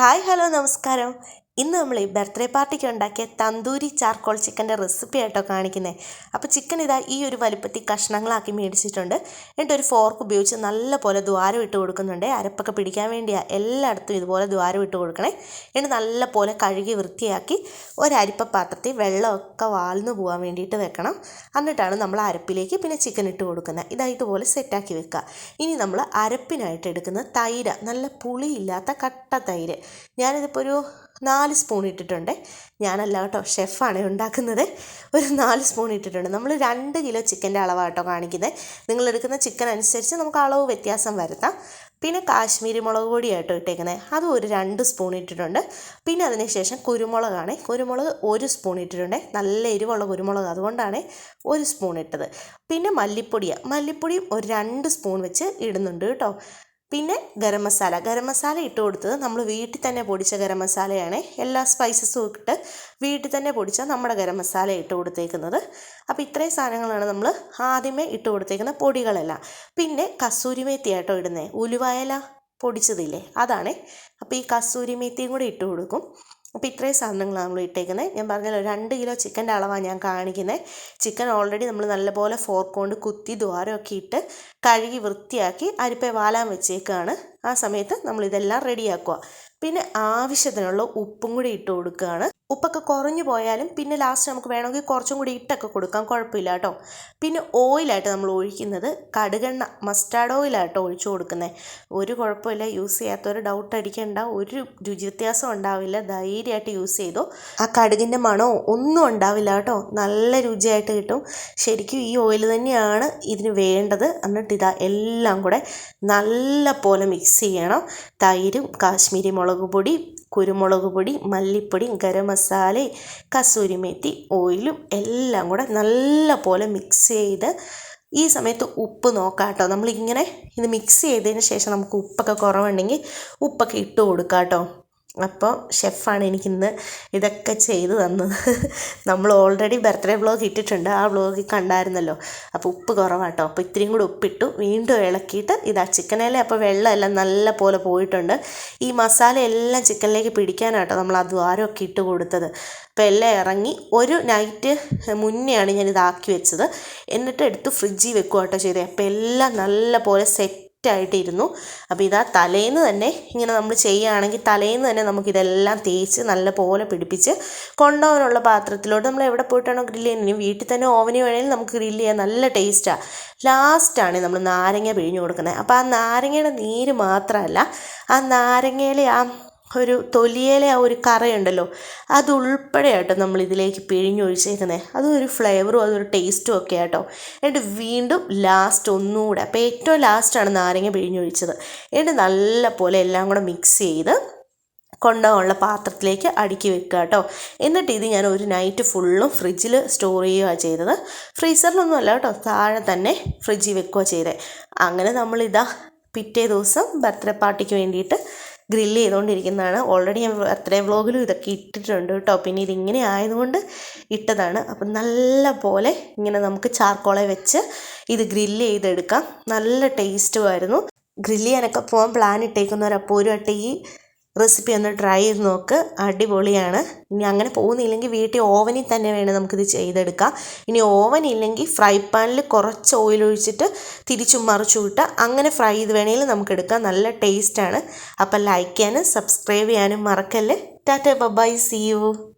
Hi hello നമസ്കാരം. ഇന്ന് നമ്മൾ ഈ ബർത്ത്ഡേ പാർട്ടിക്ക് ഉണ്ടാക്കിയ തന്തൂരി ചാർക്കോൾ ചിക്കന്റെ റെസിപ്പി ആയിട്ടോ കാണിക്കുന്നത് അപ്പോൾ ചിക്കൻ ഇതാ ഈ ഒരു വലുപ്പത്തിൽ കഷ്ണങ്ങളാക്കി മേടിച്ചിട്ടുണ്ട്. എന്നിട്ട് ഒരു ഫോർക്ക് ഉപയോഗിച്ച് നല്ല പോലെ ദ്വാരം ഇട്ട് കൊടുക്കുന്നുണ്ട്. അരപ്പൊക്കെ പിടിക്കാൻ വേണ്ടിയാണ് എല്ലായിടത്തും ഇതുപോലെ ദ്വാരം ഇട്ട് കൊടുക്കണേ. എന്നിട്ട് നല്ല പോലെ കഴുകി വൃത്തിയാക്കി ഒരരിപ്പ പാത്രത്തിൽ വെള്ളമൊക്കെ വാൽന്നു പോകാൻ വേണ്ടിയിട്ട് വെക്കണം. എന്നിട്ടാണ് നമ്മൾ അരപ്പിലേക്ക് പിന്നെ ചിക്കൻ ഇട്ട് കൊടുക്കുന്നത്. ഇതായിട്ട് പോലെ സെറ്റാക്കി വെക്കുക. ഇനി നമ്മൾ അരപ്പിനായിട്ട് എടുക്കുന്ന തൈര നല്ല പുളിയില്ലാത്ത കട്ട തൈര് ഞാനിതിപ്പോൾ ഒരു നാല് സ്പൂൺ ഇട്ടിട്ടുണ്ട്. ഞാനല്ല കേട്ടോ ഷെഫാണ് ഉണ്ടാക്കുന്നത്. ഒരു നാല് സ്പൂൺ ഇട്ടിട്ടുണ്ട്. നമ്മൾ രണ്ട് കിലോ ചിക്കന്റെ അളവാണ് കേട്ടോ കാണിക്കുന്നത് നിങ്ങൾ എടുക്കുന്ന ചിക്കൻ അനുസരിച്ച് നമുക്ക് അളവ് വ്യത്യാസം വരുത്താം. പിന്നെ കാശ്മീരി മുളക് പൊടിയായിട്ടോ ഇട്ടേക്കുന്നത് അതും ഒരു രണ്ട് സ്പൂൺ ഇട്ടിട്ടുണ്ട്. പിന്നെ അതിനുശേഷം കുരുമുളകാണ്. കുരുമുളക് ഒരു സ്പൂൺ ഇട്ടിട്ടുണ്ട്. നല്ല എരിവുള്ള കുരുമുളക് അതുകൊണ്ടാണ് ഒരു സ്പൂൺ ഇട്ടത്. പിന്നെ മല്ലിപ്പൊടിയാണ് മല്ലിപ്പൊടിയും ഒരു രണ്ട് സ്പൂൺ വെച്ച് ഇടുന്നുണ്ട് കേട്ടോ. പിന്നെ ഗരം മസാല. ഗരം മസാല ഇട്ട് കൊടുത്തത് നമ്മൾ വീട്ടിൽ തന്നെ പൊടിച്ച ഗരം മസാലയാണ്. എല്ലാ സ്പൈസസും ഇട്ട് വീട്ടിൽ തന്നെ പൊടിച്ച നമ്മുടെ ഗരം മസാല ഇട്ട് കൊടുത്തേക്കുന്നത്. അപ്പോൾ ഇത്രയും സാധനങ്ങളാണ് നമ്മൾ ആദ്യമേ ഇട്ട് കൊടുത്തേക്കുന്ന പൊടികളെല്ലാം. പിന്നെ കസൂരി മേത്തി ആയിട്ടോ ഇടുന്നത് ഉലുവായല പൊടിച്ചതില്ലേ? അതാണ്. അപ്പോൾ ഈ കസൂരി മേത്തിയും കൂടി ഇട്ട് കൊടുക്കും. അപ്പോൾ ഇത്രയും സാധനങ്ങളാണ് നമ്മൾ ഇട്ടേക്കുന്നത്. ഞാൻ പറഞ്ഞല്ലോ രണ്ട് കിലോ ചിക്കന്റെ അളവാണ് ഞാൻ കാണിക്കുന്നത്. ചിക്കൻ ഓൾറെഡി നമ്മൾ നല്ലപോലെ ഫോർക്ക് കൊണ്ട് കുത്തി ദ്വാരമൊക്കെ ഇട്ട് കഴുകി വൃത്തിയാക്കി അരിപ്പ വാലാൻ വെച്ചേക്കാണ്. ആ സമയത്ത് നമ്മൾ ഇതെല്ലാം റെഡിയാക്കുക. പിന്നെ ആവശ്യത്തിനുള്ള ഉപ്പും കൂടി ഇട്ട് കൊടുക്കുകയാണ്. ഉപ്പൊക്കെ കുറഞ്ഞു പോയാലും പിന്നെ ലാസ്റ്റ് നമുക്ക് വേണമെങ്കിൽ കുറച്ചും കൂടി ഇട്ടൊക്കെ കൊടുക്കാം. കുഴപ്പമില്ല കേട്ടോ. പിന്നെ ഓയിലായിട്ട് നമ്മൾ ഒഴിക്കുന്നത് കടുകെണ്ണ മസ്റ്റാർഡ് ഓയിലാട്ടോ ഒഴിച്ചു കൊടുക്കുന്നത്. ഒരു കുഴപ്പമില്ല യൂസ് ചെയ്യാത്തവർ ഡൗട്ട് അടിക്കേണ്ട. ഒരു രുചി വ്യത്യാസം ഉണ്ടാവില്ല. ധൈര്യമായിട്ട് യൂസ് ചെയ്തു. ആ കടുകിന്റെ മണമോ ഒന്നും ഉണ്ടാവില്ല കേട്ടോ. നല്ല രുചിയായിട്ട് കിട്ടും. ശരിക്കും ഈ ഓയിൽ തന്നെയാണ് ഇതിന് വേണ്ടത്. എന്നിട്ട് ഇതാ എല്ലാം കൂടെ നല്ല പോലെ മിക്സ് ചെയ്യണം. തൈരും കാശ്മീരി മുളക് പൊടി കുരുമുളക് പൊടി മല്ലിപ്പൊടി ഗരം മസാല കസൂരി മേത്തി ഓയിലും എല്ലാം കൂടെ നല്ല പോലെ മിക്സ് ചെയ്ത് ഈ സമയത്ത് ഉപ്പ് നോക്കാം കേട്ടോ. നമ്മളിങ്ങനെ ഇത് മിക്സ് ചെയ്തതിന് ശേഷം നമുക്ക് ഉപ്പൊക്കെ കുറവുണ്ടെങ്കിൽ ഉപ്പൊക്കെ ഇട്ട് കൊടുക്കാം കേട്ടോ. അപ്പോൾ ഷെഫാണ് എനിക്കിന്ന് ഇതൊക്കെ ചെയ്ത് തന്നത്. നമ്മൾ ഓൾറെഡി ബർത്ത്ഡേ വ്ളോഗ് ഇട്ടിട്ടുണ്ട്. ആ വ്ളോഗിൽ കണ്ടായിരുന്നല്ലോ. അപ്പോൾ ഉപ്പ് കുറവാട്ടോ. അപ്പോൾ ഇത്രയും കൂടി ഉപ്പിട്ടു. വീണ്ടും ഇളക്കിയിട്ട് ഇതാ ചിക്കനിലെ അപ്പോൾ വെള്ളമെല്ലാം നല്ല പോലെ പോയിട്ടുണ്ട്. ഈ മസാല എല്ലാം ചിക്കനിലേക്ക് പിടിക്കാനാട്ടോ നമ്മൾ ആ ദ്വാരമൊക്കെ ഇട്ട് കൊടുത്തത്. അപ്പോൾ എല്ലാം ഇറങ്ങി ഒരു നൈറ്റ് മുന്നെയാണ് ഞാൻ ഇതാക്കി വെച്ചത്. എന്നിട്ട് എടുത്ത് ഫ്രിഡ്ജിൽ വെക്കുക കേട്ടോ ചെയ്തത് അപ്പോൾ എല്ലാം നല്ല പോലെ സെറ്റ് ആയിട്ടിരുന്നു. അപ്പോൾ ഇതാ തലേന്ന് തന്നെ ഇങ്ങനെ നമ്മൾ ചെയ്യുകയാണെങ്കിൽ തലേന്ന് തന്നെ നമുക്കിതെല്ലാം തേച്ച് നല്ല പോലെ പിടിപ്പിച്ച് കൊണ്ടുപോകാനുള്ള പാത്രത്തിലോട്ട് നമ്മൾ എവിടെ പോയിട്ടാണോ ഗ്രില്ല് ചെയ്യുന്നത്? വീട്ടിൽ തന്നെ ഓവനി വേണമെങ്കിൽ നമുക്ക് ഗ്രില്ല് ചെയ്യാൻ നല്ല ടേസ്റ്റാണ് ലാസ്റ്റാണ് നമ്മൾ നാരങ്ങ പിഴിഞ്ഞു കൊടുക്കുന്നത്. അപ്പോൾ ആ നാരങ്ങയുടെ നീര് മാത്രമല്ല ആ നാരങ്ങയിലെ ആ ഒരു തൊലിയിലെ ആ ഒരു കറയുണ്ടല്ലോ അതുൾപ്പെടെ ആട്ടോ നമ്മൾ ഇതിലേക്ക് പിഴിഞ്ഞൊഴിച്ചേക്കുന്നത് അതും ഒരു ഫ്ലേവറും അതൊരു ടേസ്റ്റും ഒക്കെ ആട്ടോ. എന്നിട്ട് വീണ്ടും ലാസ്റ്റ് ഒന്നുകൂടെ അപ്പോൾ ഏറ്റവും ലാസ്റ്റാണ് നാരങ്ങ പിഴിഞ്ഞൊഴിച്ചത്. എന്നിട്ട് നല്ല പോലെ എല്ലാം കൂടെ മിക്സ് ചെയ്ത് കൊണ്ടുള്ള പാത്രത്തിലേക്ക് അടുക്കി വെക്കുക കേട്ടോ. എന്നിട്ട് ഇത് ഞാൻ ഒരു നൈറ്റ് ഫുള്ളും ഫ്രിഡ്ജിൽ സ്റ്റോർ ചെയ്യുക ചെയ്തത്. ഫ്രീസറിലൊന്നും അല്ല കേട്ടോ താഴെ തന്നെ ഫ്രിഡ്ജിൽ വെക്കുക ചെയ്തത് അങ്ങനെ നമ്മളിതാ പിറ്റേ ദിവസം ബർത്ത്ഡേ പാർട്ടിക്ക് വേണ്ടിയിട്ട് ഗ്രില്ല് ചെയ്തുകൊണ്ടിരിക്കുന്നതാണ്. ഓൾറെഡി ഞാൻ അത്രയും വ്ളോഗിലും ഇതൊക്കെ ഇട്ടിട്ടുണ്ട് കേട്ടോ. പിന്നെ ഇതിങ്ങനെ ആയതുകൊണ്ട് ഇട്ടതാണ്. അപ്പം നല്ല പോലെ ഇങ്ങനെ നമുക്ക് ചാർക്കോളെ വെച്ച് ഇത് ഗ്രില്ല് ചെയ്തെടുക്കാം. നല്ല ടേസ്റ്റുമായിരുന്നു ഗ്രില്ല് ചെയ്യാനൊക്കെ പോകാൻ പ്ലാൻ ഇട്ടേക്കുന്നവരപ്പോൾ ഒരു വട്ടം ഈ റെസിപ്പി ഒന്ന് ട്രൈ ചെയ്ത് നോക്ക്. അടിപൊളിയാണ്. ഇനി അങ്ങനെ പോകുന്നില്ലെങ്കിൽ വീട്ടിൽ ഓവനിൽ തന്നെ വേണം നമുക്കിത് ചെയ്തെടുക്കാം. ഇനി ഓവൻ ഇല്ലെങ്കിൽ ഫ്രൈ പാനിൽ കുറച്ച് ഓയിൽ ഒഴിച്ചിട്ട് തിരിച്ചും മറിച്ചു ഇട്ട് അങ്ങനെ ഫ്രൈ ചെയ്ത് വേണമെങ്കിൽ നമുക്ക് എടുക്കാം നല്ല ടേസ്റ്റാണ്. അപ്പം ലൈക്ക് ചെയ്യാനും സബ്സ്ക്രൈബ് ചെയ്യാനും മറക്കല്ലേ. Tata bye see you.